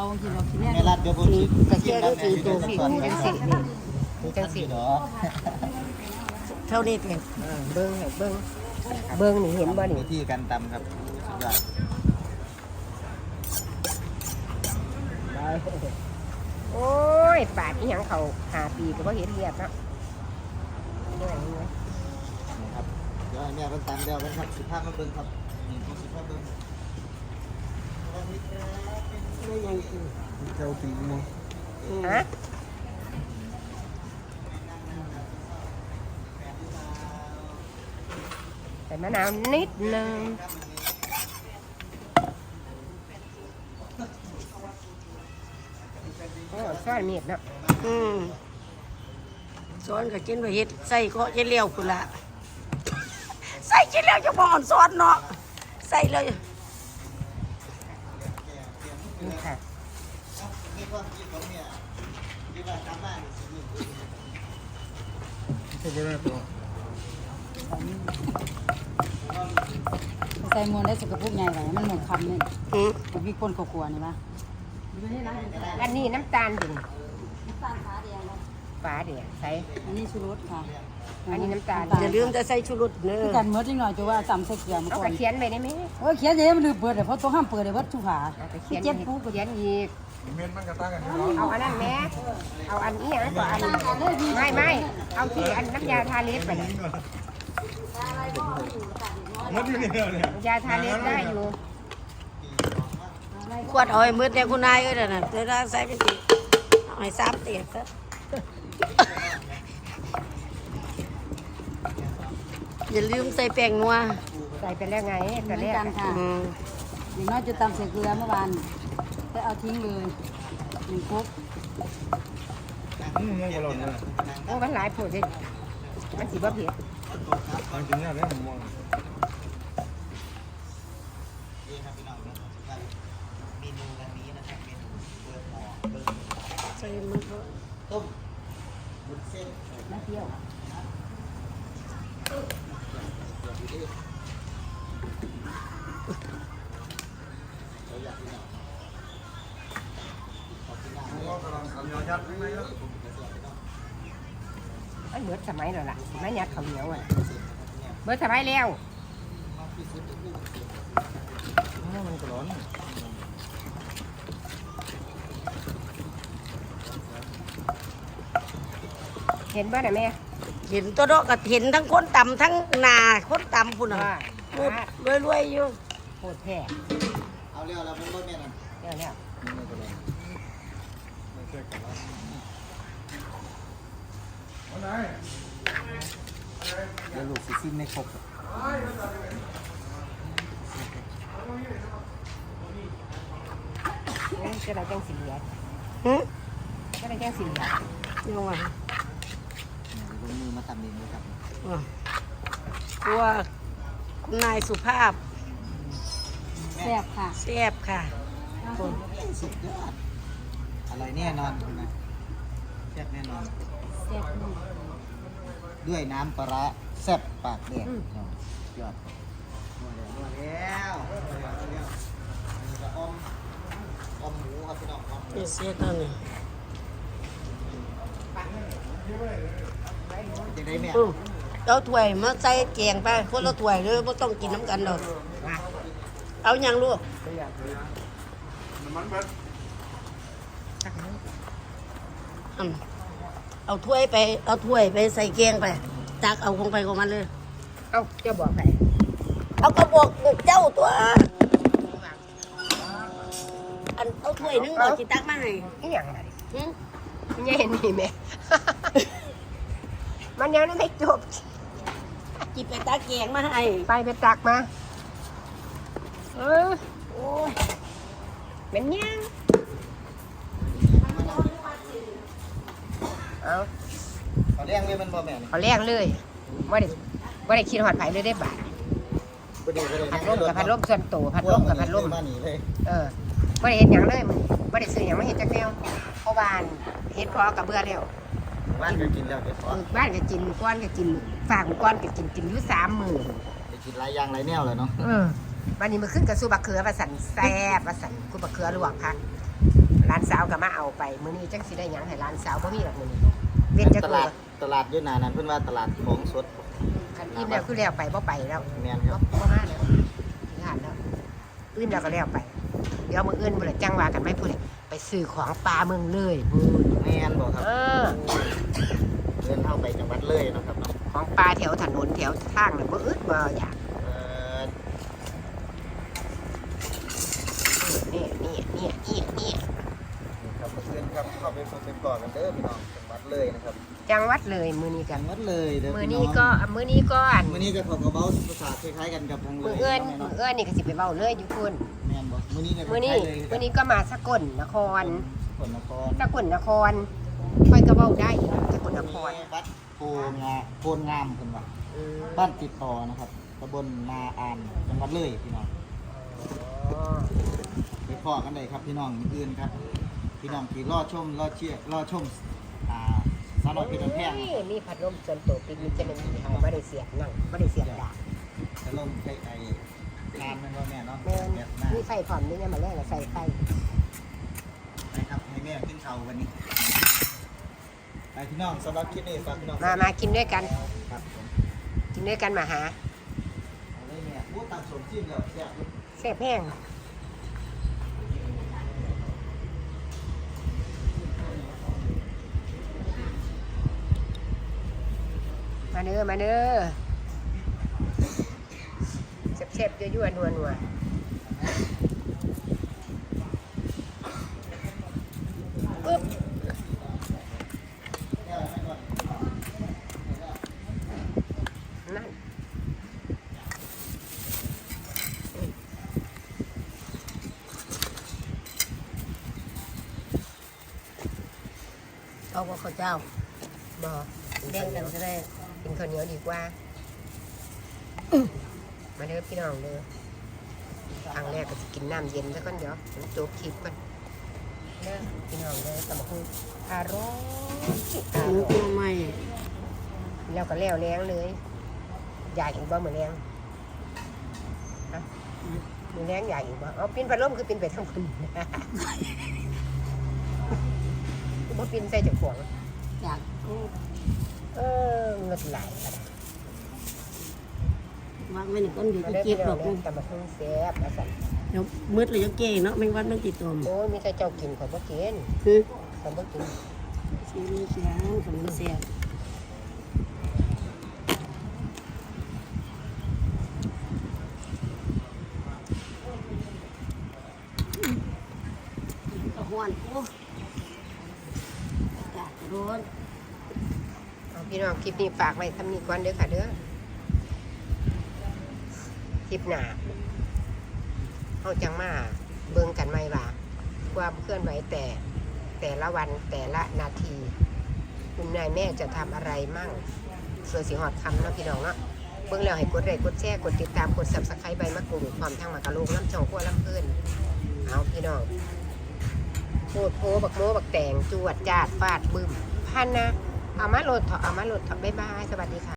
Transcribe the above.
ากินเรากินแน่แม่รัดเดี๋ยวผมสีสิกระเจี๊ยบก็สีตัวสีนี่จังสีนี่นี่จังสีเนาะเท่านี้เพียงเออเบิ้งให้เบิ้งเบิ้งนี่เห็นบ่นี่วิธีการตำครับสุดยอดโอ้ยปาดอีหยังเขาหาปีก็บ่เห็นเรียบเนาะเหนื่อยเหนื่อยนี่ครับเดี๋ยวให้แม่เป็นตำเดียวกันครับสิบห้ามาเบิ่งครับนี่ผมสิบห้าเบิ่ง เจ้าปีมั้งฮะใส่มะนาวนิดนึงโอ้ซ่อนมีดเนาะอืมซ้อนก็กินไปเฮ็ดใส่ก็จะเลี้ยวพุ่นละ ใส่กินแล้วจะบ่อ่อนซ้อนเนาะ ใส่เลย นี่ค่ะนี่ความคิดของเนี่ยที่ว่าตำมานี่สิมีก็ไม่ได้ตัวใส่มวนได้สกปรกใหญ่ไว้มันเหมือนคำนี่อืมมันมีคนกลัวๆนี่ปะอันนี้น้ำตาลอยู่นี่ น้ำตาลฟ้าแดง ฟ้าเดียวใส่ อันนี้ชูรสค่ะอันนี้น้ำตาล อย่าลืมจะใส่ชูรสเด้อกันเมื่อจังหน่อยจะว่าจำใส่เกลือมาเอาก่กอระนเขียนไปได้ไหมโอ้ยเขียนอย่างนี้มันลืมเปิดเลยเพราะต้องห้ามเปิดเลยวัดทุกขาเอากระเขียนเจ็อีดกปูก็เขียนอีก เม็ดมันกระตั้งกันที่เราเอาอันนั้นแม่เอาอันนี้อะก่อนอันไม่ไม่เอาที่อันน้ำยาทาเล็บไปน่ะมันอยู่นี่เนี่ยน้ำยาทาเล็บได้อยู่ขวดเอาไอ้มืดเนี่ยคุณนายเอ้ยเดี๋ยวน่ะเดี๋ยวเราใส่เป็นตีเอาให้สามเตียซะ อย่าลืมใส่แป้งนัวใส่ไปแล้วไงเหตมืออนนแรกกันอะค่ะอืมอย่างน้อยจะตำใส่เกลือเมื่อวานแต่เอาทิ้งเลยหนึ่งคุกอืมมันก็หล่นเลยโอ้มันหลายโผล่เลยมันสีบ่เผ็ดตอนกินเนี่ยเนี่ยผมมอง นี่ครับพี่น้องเนาะเมนูวันนี้นะครับเมนูเปิดหม้อเบิ่ง ใส่มันก็ ต้มบุญเส้น น้ำเปรี้ยว ก็กำลังทำยอยัดข้างในแล้ว มัน เหมือนสมัยแล้วล่ะสมัยยัดข้าวเหนียวอะเมื่อสมัยแล้วมันก็ร้อนเห็นบ่น่ะแม่เห็นตัวเนาะก็เห็นทั้งคนต่ำทั้งนาคนต่ำพุ่นว่าอะพูดรวยๆอยู่โคตรแท้เอาเร็วแล้วมันบ่แม่นอั่นเดี๋ยวแล้วนี่ก็เลยไม่ใช่กันแล้ววันไหน เดี๋ยวลูกสิซิมในครบโอ้ยจะได้จังสีเหลืองหึจะได้จังสีเหลืองยังไงลงมือมาทำเองเลยครับตัวคุณนายสุภาพแซ่บค่ะแซ่บค่ะสุดยอดอร่อยแน่นอนนะแซ่บแน่นอน แซ่บหนึ่งด้วยน้ำปลาร้าแซ่บปากแดงยอดมาแล้วมาแล้วมาแล้วนี่ก็อมอมหมูครับพี่น้องอมหมูนี่เสียตัวนี้จะได้แม่อือเอาถ้วยมาใส่แกงไปคนละถ้วยเลยไม่ต้องกินน้ำกันดอกเอาอย่างลูกมันเบิดอืม เอาถ้วยไปเอาถ้วยไปใส่แกงไปตักเอาของไปของมันเลย เอ้าเจ้าบอกไปเอากระบอกเจ้าตัวอันเอาถ้วยหนึงบอกจิตักมาให้นี่อย่างไรหึมันยังเห็นนี่แม่ มันยังไม่จบ จิไปตักแกงมาให้ไปไปตักมา เออโอ้ยเป็นยัง เอาเอาเลี้ยงเลยมันบ่แม่นี่เอาแรงเลยว่าได้ว่าได้คิดหอดไผเลยได้บาทบ่ดีบ่ดีพัดลมกับพัดลมส่วนตัวพัดลมกับพัดลมมานี่เลยเออว่าได้เห็นอย่างเลยมันว่าได้ซื้ออย่างไม่เห็นจักแนวเพราะบ้านเฮ็ดพอกับเบื่อแล้วบ้านก็กินแล้วเดี๋ยวขอมือบ้านก็กินก้อนก็กินฝากก้อนก็กินกินอยู่สามมือไปกินหลายอย่างหลายแนวเลยเนาะเออวันนี้มาขึ้นกับสู้บักเขือว่าสันแซ่บว่าสันกูบักเขือลวกค่ะร้านสาวก็มาเอาไปมื้อนี้จังสิได้หยังให้ร้านสาวบ่มีหรอกมื้อนี้ เว้นจักตมื้ลาอดตลาดอยุนานั้นเพิ่นว่าตลาดของสดคันอิ่มแล้วคือแล้วไปบ่ไปแล้วแม่นคบ่รับบ่มาแล้วงานแล้วอิ่มแล้วก็แล้วไป เดี๋ยวมื้ออื่นพุ่นละจังว่ากันไหม่พุ่นละไปซื้อของปลาเมืองเลยพุ่นแม่นบ่ครับเออเดินเข้าไปจังหวัดเลยเนาะครับเนาะของปลาแถวถนนแถวทางน่ะบ่อึดบ่อยากเอ่อนี่นี่นี่นี่นี่นี่ครับเพื่อนครับเข้าไปฟังเป็นก่อนกันเด้อพี่น้องจังหวัด เลยนะครับจังหวัดเลยมื้อนี้กัจันงหวัดเลยเด้อมื้อพี่นี้น้องก็มื้อนี้ก็อันมื้อนี้ก็เขาก็เว้าภาษาคล้ายๆกันกับทางเลยมื้อเอื้อนแม่มื้อเนาะเอื้อนนี่ก็สิไปเว้าเลยอยู่พุ่นแม่นบ่มื้อนี้ก็มื้อนี้คล้ายๆเลยมื้อนี้ก็มาสกลนครคนนครสกลนครค่อยก็เว้าได้สกลนครวัดโพงาโพนงามเพิ่นว่าอืมบ้านติดต่อนะครับตำบลนาอานจังหวัดเลยพี่น้อง อ๋อ ไปพ่อกันเลยครับพี่น้องอื่นครับ พี่น้องที่รอชมรอเชียร์รอชม อ่าสาวน้อยเพชรแพงนี่มีพัดลมส่วนตัวปิกนิกจะเป็นสีขาวไม่ได้เสียบนั่งไม่ได้เสียบดาบจะลงใกล้ไอ้งานมันว่าแม่เนาะแม่นแบบหน้ามีไฟพร้อมนี่เนี่ยมาแรกใส่ไฟไปครับให้แม่ขึ้นเขาวันนี้ไปพี่น้องสำหรับคลิปนี้ฝากพี่น้องมามากินด้วยกันครับผมกินด้วยกันมาหาเอาเลยแม่พูดตามสมจิ้มแล้วแซ่บแซ่บแห้ง มาเด้อมาเด้อแซ่บๆยั่วๆนัวๆปึ๊บนั่นเอาว่าข้าวเจ้าบอแบ่งกันก็ได้ กินข้าวเหนียวดีกว่า มาเด้อพี่น้องเด้อครั้งแรกก็จะกินน้ำเย็นแล้วก่อนเดี๋ยวผมจบคลิปก่อนเด้อพี่น้องเด้อตำบักหุ่งอร่อยอหมูร่อยตัวใหม่แล้วก็แล้วแรงเลยอยากอีกบ่เหมือนแรงฮะมือแรงอยากอีกบ่เอาปินพัดลมคือปินไปทั้งคนบ่ปินใส่เจากของอยาก เออเงินไหลก็ได้วางไว้ในก้นเดี๋ยวมาจะเด้อเก็บพี่ดน้อองกเด้อตำบักหุ่งแซ่บนะสันเดี๋ยวมืดเลยจะเก่เนาะแมงวันมันติดตัวมโอ้ยมีแต่เจ้ากินข่อยบ่กินคือข่อยบ่กินชีวิตยังสมเสียบกระหวนโอ้อากาศร้อน เอา พี่น้องคลิปนี้ฝากไว้ทำนี้ก่อนเด้อค่ะเด้อคลิปหนาเฮาจังมาเบิ่งกันใหม่ว่า ความเคลื่อนไหวแต่แต่ละวันแต่ละนาที คุณนายแม่จะทำอะไรมั่งส่วนสีหอดคำเนาะพี่น้องเนาะเบิ่งแล้วให้กดไลค์กดแชร์กดติดตามกด subscribe ใบมะกรูดความทั้งมากระโลกน้ำช่องขั้วลำเพิ่นเอาพี่น้องโคตรโพบักโมบักแตงจวดจาดฟาดบึ้มพันนะ เอามาโหลดเถอะเอามาโหลดเถอะบ๊ายบาย สวัสดีค่ะ